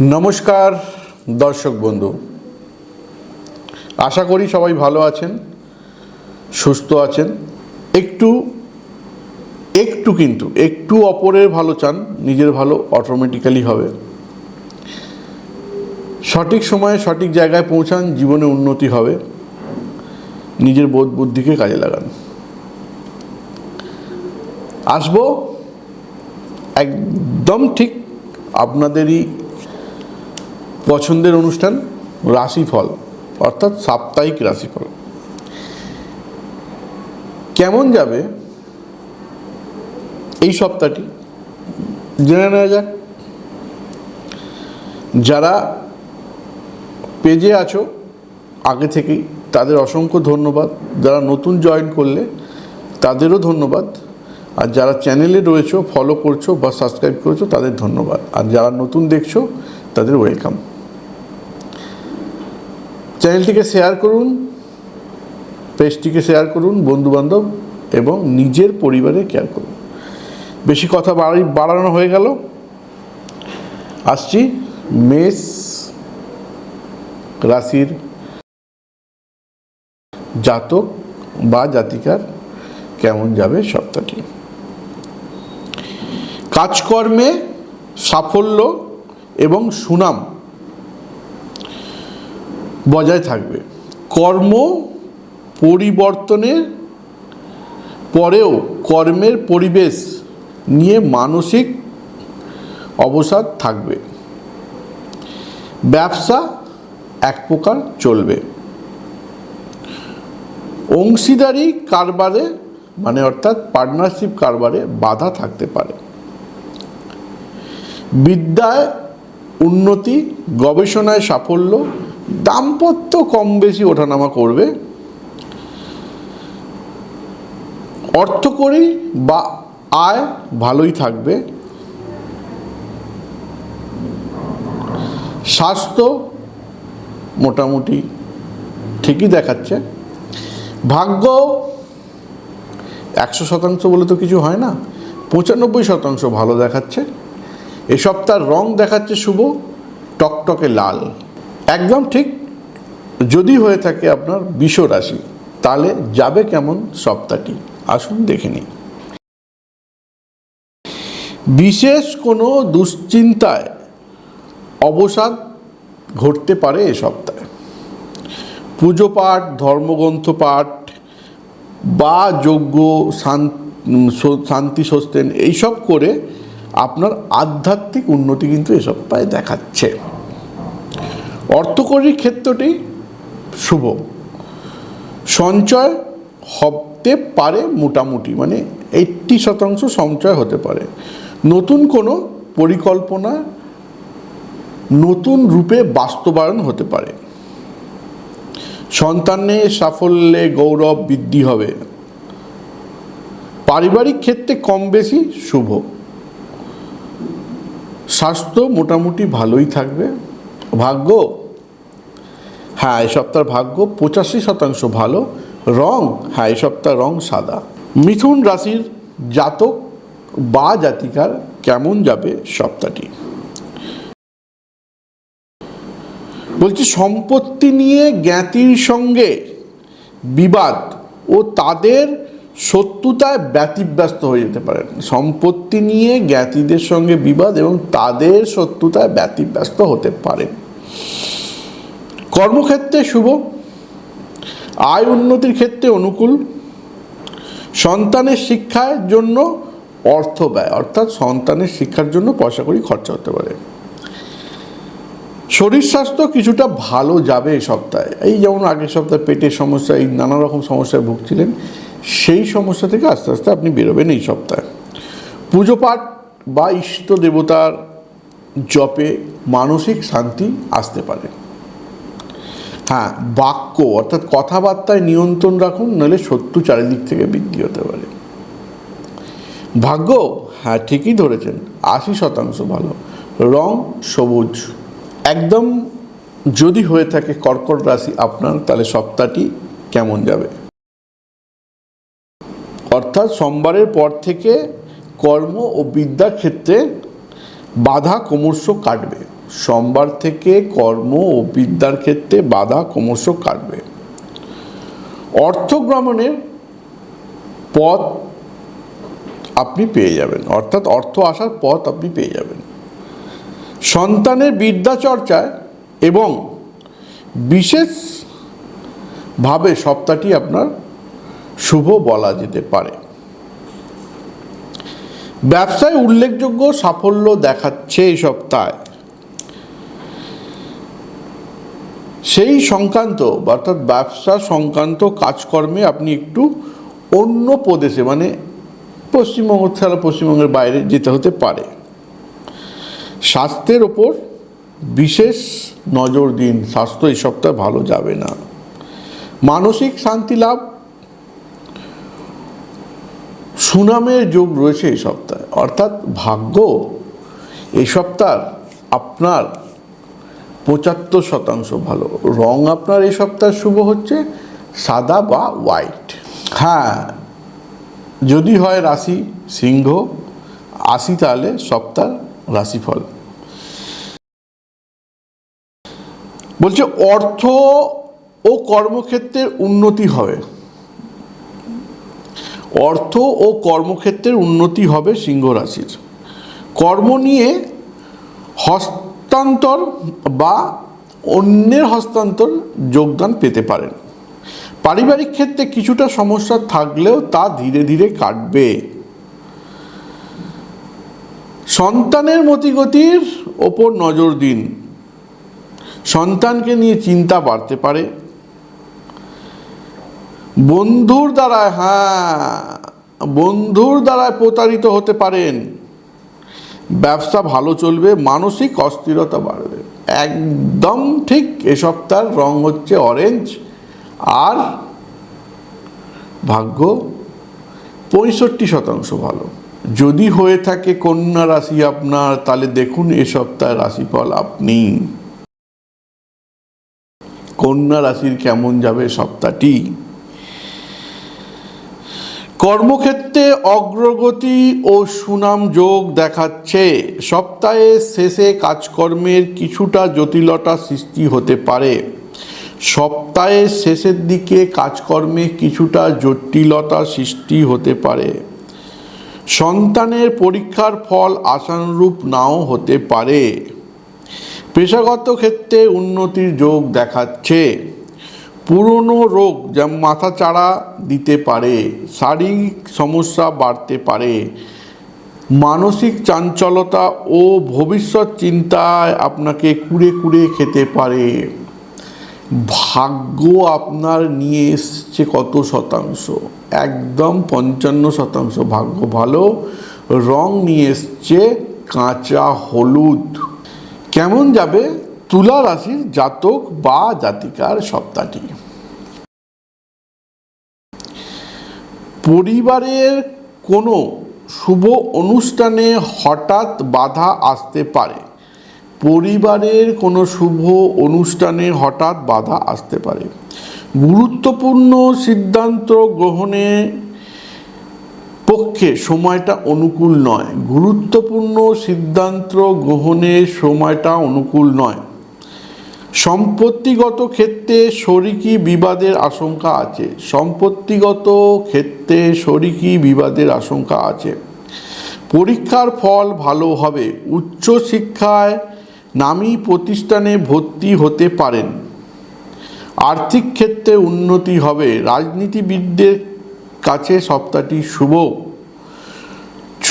নমস্কার, দর্শক বন্ধু। আশা করি সবাই ভালো আছেন, সুস্থ আছেন। একটু একটু কিন্তু, একটু অপরের ভালো চান, নিজের ভালো অটোমেটিক্যালি হবে। সঠিক সময়ে সঠিক জায়গায় পৌঁছান, জীবনে উন্নতি হবে। নিজের বোধ বুদ্ধিকে কাজে লাগান। আসব, একদম ঠিক আপনাদেরই পছন্দের অনুষ্ঠান রাশিফল, অর্থাৎ সাপ্তাহিক রাশিফল। কেমন যাবে এই সপ্তাহটি? জেনে নেওয়া যাক। যারা পেজে আছো, আগে থেকেই তাদের অসংখ্য ধন্যবাদ। যারা নতুন জয়েন করলে তাদেরও ধন্যবাদ। আর যারা চ্যানেলে রয়েছো ফলো করছ বা সাবস্ক্রাইব করেছ, তাদের ধন্যবাদ। আর যারা নতুন দেখছ, তাদের ওয়েলকাম চ্যানেলটিকে শেয়ার করুন, পেজটিকে শেয়ার করুন, বন্ধুবান্ধব, এবং নিজের পরিবারে কেয়ার করুন। বেশি কথা বাড়ি বাড়ানো হয়ে গেল। আসছি মেষ রাশির জাতক বা জাতিকার কেমন যাবে সপ্তাহটি। কাজকর্মে সাফল্য এবং সুনাম বজায় থাকবে। কর্ম পরিবর্তনের পরেও কর্মের পরিবেশ নিয়ে মানসিক অবসাদ থাকবে। ব্যবসা এক প্রকার চলবে। অংশীদারি কারবারে মানে অর্থাৎ পার্টনারশিপ কারবারে বাধা থাকতে পারে। বিদ্যায় উন্নতি, গবেষণায় সাফল্য দাম্পত্য কম বেশি ওঠানামা করবে। অর্থকরী বা আয় ভালোই থাকবে। স্বাস্থ্য মোটামুটি ঠিকই দেখাচ্ছে। ভাগ্য একশো শতাংশ বলে তো কিছু হয় না, পঁচানব্বই শতাংশ ভালো দেখাচ্ছে। এ সপ্তাহ রং দেখাচ্ছে শুভ, টকটকে লাল। একদম ঠিক যদি হয়ে থাকে আপনার বিষ রাশি, তাহলে যাবে কেমন সপ্তাহটি? আসুন দেখে নিই। বিশেষ কোনো দুশ্চিন্তায় অবসাদ ঘটতে পারে এ সপ্তাহে। পুজো পাঠ, ধর্মগ্রন্থ পাঠ বা যজ্ঞ শান্তি সস্তেন এইসব করে আপনার আধ্যাত্মিক উন্নতি কিন্তু এ সপ্তাহে দেখাচ্ছে। অর্থকরীর ক্ষেত্রটি শুভ। সঞ্চয় হতে পারে মোটামুটি মানে এইট্টি শতাংশ সঞ্চয় হতে পারে। নতুন কোনো পরিকল্পনা নতুন রূপে বাস্তবায়ন হতে পারে। সন্তানের সাফল্যে গৌরব বৃদ্ধি হবে। পারিবারিক ক্ষেত্রে কম বেশি শুভ। স্বাস্থ্য মোটামুটি ভালোই থাকবে। ভাগ্য হ্যাঁ এই সপ্তাহের ভাগ্য পঁচাশি শতাংশ ভালো, রং হ্যাঁ এই সপ্তাহ রং সাদা। মিথুন রাশির জাতক বা জাতিকার কেমন যাবে সপ্তাহটি? বলছি, সম্পত্তি নিয়ে জ্ঞাতির সঙ্গে বিবাদ ও তাদের শত্রুতায় ব্যতিব্যস্ত হয়ে যেতে পারেন সম্পত্তি নিয়ে জ্ঞাতিদের সঙ্গে বিবাদ এবং তাদের শত্রুতায় ব্যতিব্যস্ত হতে পারেন কর্মক্ষেত্রে শুভ, আয় উন্নতির ক্ষেত্রে অনুকূল, সন্তানের শিক্ষার জন্য অর্থ ব্যয়, অর্থাৎ সন্তানের শিক্ষার জন্য পয়সা করি খরচা হতে পারে। শরীর স্বাস্থ্য কিছুটা ভালো যাবে এই সপ্তাহে। এই যেমন আগের সপ্তাহে পেটের সমস্যা, এই নানা রকম সমস্যায় ভুগছিলেন, সেই সমস্যা থেকে আস্তে আস্তে আপনি বেরোবেন এই সপ্তাহে। পুজো পাঠ বা ইষ্ট দেবতার জপে মানসিক শান্তি আসতে পারে। হ্যাঁ বাক্য, অর্থাৎ কথাবার্তায় নিয়ন্ত্রণ রাখুন, নাহলে শত্রু চারিদিক থেকে বৃদ্ধি হতে পারে। ভাগ্য হ্যাঁ ঠিকই ধরেছেন, আশি শতাংশ ভালো। রং, সবুজ। একদম যদি হয়ে থাকে কর্কট রাশি আপনার, তাহলে সপ্তাহটি কেমন যাবে? অর্থাৎ সোমবারের পর থেকে কর্ম ও বিদ্যার ক্ষেত্রে বাধা ক্রমশ কাটবে। সোমবার থেকে কর্ম ও বিদ্যার ক্ষেত্রে বাধা ক্রমশ কাটবে। অর্থগ্রমণের পথ আপনি পেয়ে যাবেন। অর্থাৎ অর্থ আসার পথ আপনি পেয়ে যাবেন। সন্তানের বিদ্যা চর্চায় এবং বিশেষভাবে সপ্তাহটি আপনার শুভ বলা যেতে পারে। ব্যবসায় উল্লেখযোগ্য সাফল্য দেখাচ্ছে এই সপ্তাহে। সেই সংক্রান্ত, অর্থাৎ ব্যবসা সংক্রান্ত কাজকর্মে আপনি একটু অন্য প্রদেশে মানে পশ্চিমবঙ্গ ছাড়া পশ্চিমবঙ্গের বাইরে যেতে হতে পারে। স্বাস্থ্যের ওপর বিশেষ নজর দিন, স্বাস্থ্য এই সপ্তাহে ভালো যাবে না। মানসিক শান্তি লাভ, সুনামের যোগ রয়েছে এই সপ্তাহে, অর্থাৎ ভাগ্য এই সপ্তাহ আপনার পঁচাত্তর শতাংশ ভালো। রং আপনার এই সপ্তাহে শুভ হচ্ছে সাদা বা হোয়াইট হ্যাঁ। যদি হয় রাশি সিংহ আসি তাহলে সপ্তাহ রাশিফল। বলছে অর্থ ও কর্মক্ষেত্রের উন্নতি হবে। অর্থ ও কর্মক্ষেত্রের উন্নতি হবে সিংহ রাশির। কর্ম নিয়ে হস্তান্তর বা অন্যের হস্তান্তর যোগদান পেতে পারেন। পারিবারিক ক্ষেত্রে কিছুটা সমস্যা থাকলেও তা ধীরে ধীরে কাটবে। সন্তানের মতিগতির ওপর নজর দিন। সন্তানকে নিয়ে চিন্তা বাড়তে পারে। বন্ধুর দ্বারা হ্যাঁ বন্ধুর দ্বারা প্রতারিত হতে পারেন। ব্যবসা ভালো চলবে, মানসিক অস্থিরতা বাড়বে। একদম ঠিক এ সপ্তাহের রং হচ্ছে অরেঞ্জ আর ভাগ্য পঁয়ষট্টি শতাংশ ভালো। যদি হয়ে থাকে কন্যা রাশি আপনার, তাহলে দেখুন এ সপ্তাহের রাশিফল আপনি। কন্যা রাশির কেমন যাবে সপ্তাহটি? কর্মক্ষেত্রে অগ্রগতি ও সুনাম যোগ দেখাচ্ছে। সপ্তাহের শেষে কাজকর্মের কিছুটা জটিলতা সৃষ্টি হতে পারে। সপ্তাহের শেষের দিকে কাজকর্মে কিছুটা জটিলতা সৃষ্টি হতে পারে। সন্তানের পরীক্ষার ফল আশানুরূপ নাও হতে পারে। পেশাগত ক্ষেত্রে উন্নতির যোগ দেখাচ্ছে। পুরনো রোগ যেমন মাথা চাড়া দিতে পারে, শারীরিক সমস্যা বাড়তে পারে, মানসিক চাঞ্চলতা ও ভবিষ্যৎ চিন্তায় আপনাকে কুড়ে কুড়ে খেতে পারে। ভাগ্য আপনার নিয়ে এসছে কত শতাংশ? একদম পঞ্চান্ন শতাংশ। ভাগ্য ভালো, রং নিয়ে এসছে কাঁচা হলুদ। কেমন যাবে? তুলা রাশির জাতক বা জাতিকার সপ্তাহটি। পরিবারের কোনো শুভ অনুষ্ঠানে হঠাৎ বাধা আসতে পারে। পরিবারের কোনো শুভ অনুষ্ঠানে হঠাৎ বাধা আসতে পারে। গুরুত্বপূর্ণ সিদ্ধান্ত গ্রহণে পক্ষে সময়টা অনুকূল নয়। গুরুত্বপূর্ণ সিদ্ধান্ত গ্রহণের সময়টা অনুকূল নয়। সম্পত্তিগত ক্ষেত্রে শরিকি বিবাদের আশঙ্কা আছে। সম্পত্তিগত ক্ষেত্রে শরিকি বিবাদের আশঙ্কা আছে। পরীক্ষার ফল ভালো হবে। উচ্চ শিক্ষায় নামী প্রতিষ্ঠানে ভর্তি হতে পারেন। আর্থিক ক্ষেত্রে উন্নতি হবে। রাজনীতিবিদদের কাছে সপ্তাহটি শুভ।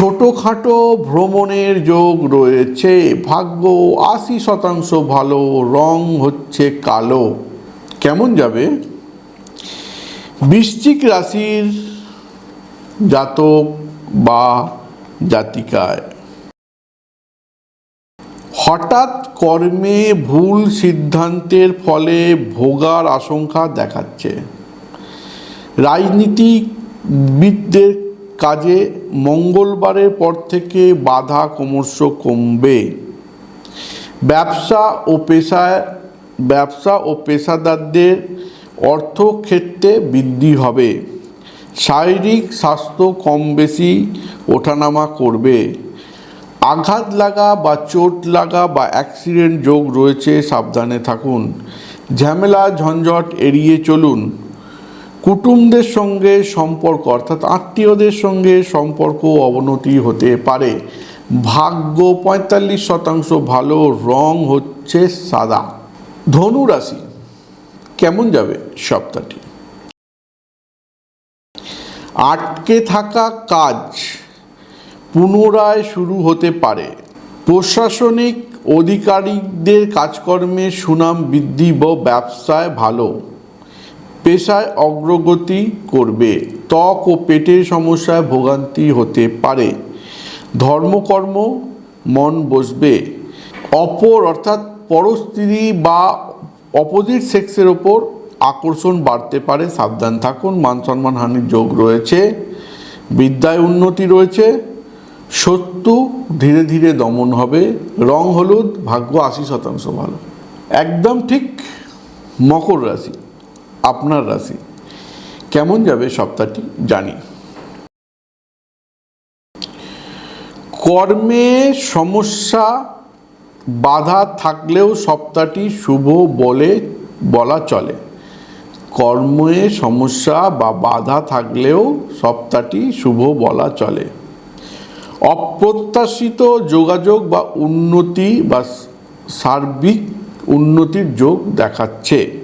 ছোটোখাটো ভ্রমণের যোগ রয়েছে। ভাগ্য আশি শতাংশ ভালো, রং হচ্ছে কালো। কেমন যাবে? বৃশ্চিক রাশির জাতক বা জাতিকায়। হঠাৎ কর্মে ভুল সিদ্ধান্তের ফলে ভোগার আশঙ্কা দেখাচ্ছে। রাজনীতিবিদদের কাজে মঙ্গলবারের পর থেকে বাধা ক্রমশ কমবে। ব্যবসা ও পেশায় ব্যবসা ও পেশাদারদের অর্থক্ষেত্রে বৃদ্ধি হবে। শারীরিক স্বাস্থ্য কম বেশি ওঠানামা করবে। আঘাত লাগা বা চোট লাগা বা অ্যাক্সিডেন্ট যোগ রয়েছে, সাবধানে থাকুন। ঝামেলা ঝঞ্ঝট এড়িয়ে চলুন। কুটুমদের সঙ্গে সম্পর্ক, অর্থাৎ আত্মীয়দের সঙ্গে সম্পর্ক অবনতি হতে পারে। ভাগ্য পঁয়তাল্লিশ শতাংশ ভালো, রং হচ্ছে সাদা। ধনু রাশি, কেমন যাবে সপ্তাহটি? আটকে থাকা কাজ পুনরায় শুরু হতে পারে। প্রশাসনিক অধিকারিকদের কাজকর্মে সুনাম বৃদ্ধি বা ব্যবসায় ভালো। পেশায় অগ্রগতি করবে। ত্বক ও পেটের সমস্যায় ভোগান্তি হতে পারে। ধর্মকর্ম মন বসবে। অপর অর্থাৎ পরস্ত্রী বা অপোজিট সেক্সের ওপর আকর্ষণ বাড়তে পারে। সাবধান থাকুন, মান সম্মান হানির যোগ রয়েছে। বিদ্যায় উন্নতি রয়েছে। শত্রু ধীরে ধীরে দমন হবে। রং হলুদ, ভাগ্য আশি শতাংশ ভালো। একদম ঠিক মকর রাশি। আপনার রাশি। কেমন যাবে সপ্তাহটি? জানি। কর্মে সমস্যা, বাধা থাকলেও সপ্তাহটি শুভ বলে বলা চলে। কর্মে সমস্যা বা বাধা থাকলেও সপ্তাহটি শুভ বলা চলে। অপ্রত্যাশিত যোগাযোগ বা উন্নতি বা সার্বিক উন্নতির যোগ দেখাচ্ছে।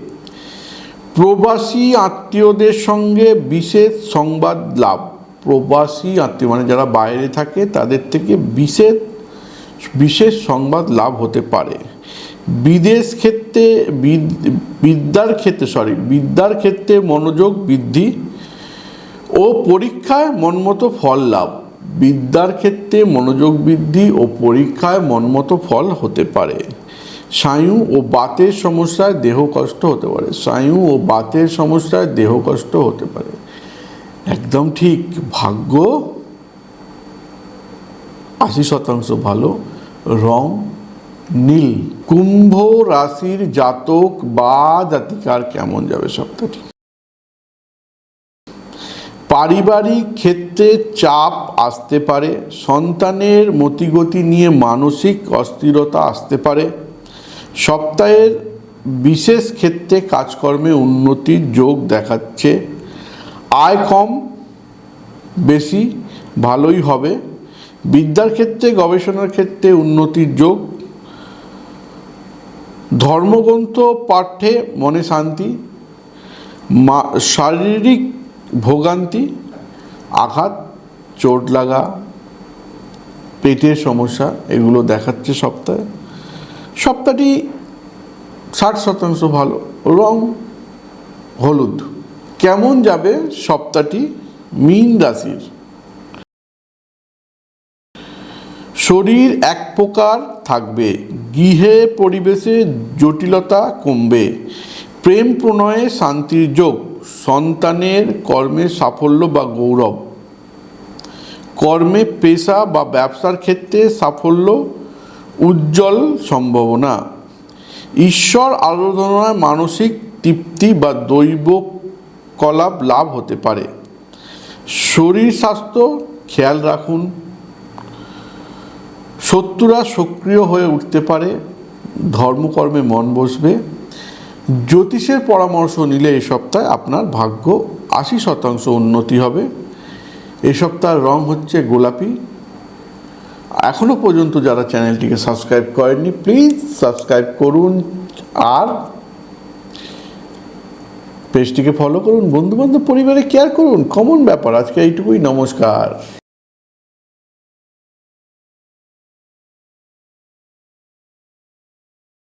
প্রবাসী আত্মীয়দের সঙ্গে বিশেষ সংবাদ লাভ। প্রবাসী আত্মীয় মানে যারা বাইরে থাকে, তাদের থেকে বিশেষ বিশেষ সংবাদ লাভ হতে পারে। বিদেশ ক্ষেত্রে বিদ- বিদ্যার ক্ষেত্রে সরি বিদ্যার ক্ষেত্রে মনোযোগ বৃদ্ধি ও পরীক্ষায় মনমতো ফল লাভ। বিদ্যার ক্ষেত্রে মনোযোগ বৃদ্ধি ও পরীক্ষায় মনমতো ফল হতে পারে। স্নায়ু ও বাতের সমস্যায় দেহ কষ্ট হতে পারে। স্নায়ু ও বাতের সমস্যায় দেহ কষ্ট হতে পারে। একদম ঠিক। ভাগ্য আশি শতাংশ ভালো। রং নীল। কুম্ভ রাশির জাতক বা জাতিকার কেমন যাবে সপ্তাহটি? পারিবারিক ক্ষেত্রে চাপ আসতে পারে। সন্তানের মতিগতি নিয়ে মানসিক অস্থিরতা আসতে পারে। সপ্তাহের বিশেষ ক্ষেত্রে কাজকর্মে উন্নতির যোগ দেখাচ্ছে। আয় কম, বেশি, ভালোই হবে। বিদ্যার ক্ষেত্রে, গবেষণার ক্ষেত্রে উন্নতির যোগ। ধর্মগ্রন্থ, পাঠ্যে মনে শান্তি। মা, শারীরিক ভোগান্তি, আঘাত, চোট লাগা, পেটের সমস্যা, এগুলো দেখাচ্ছে সপ্তাহে। সপ্তাহটি ষাট শতাংশ ভালো। রং হলুদ। কেমন যাবে সপ্তাহটি মীন রাশির। শরীর এক প্রকার থাকবে। গৃহে পরিবেশে জটিলতা কমবে। প্রেম প্রণয়ে শান্তির যোগ। সন্তানের কর্মে সাফল্য বা গৌরব। কর্মে পেশা বা ব্যবসার ক্ষেত্রে সাফল্য উজ্জ্বল সম্ভাবনা। ঈশ্বর আরাধনায় মানসিক তৃপ্তি বা দৈব কলাপ লাভ হতে পারে। শরীর স্বাস্থ্য খেয়াল রাখুন। শত্রুরা সক্রিয় হয়ে উঠতে পারে। ধর্মকর্মে মন বসবে। জ্যোতিষের পরামর্শ নিলে এই সপ্তাহে আপনার ভাগ্য আশি শতাংশ উন্নতি হবে। এ সপ্তাহের রং হচ্ছে গোলাপি। এখনও পর্যন্ত যারা চ্যানেলটিকে সাবস্ক্রাইব করেননি প্লিজ সাবস্ক্রাইব করুন আর পেজটিকে ফলো করুন। বন্ধুবান্ধব পরিবারে কেয়ার করুন। কমন ব্যাপার। আজকে এইটুকুই। নমস্কার।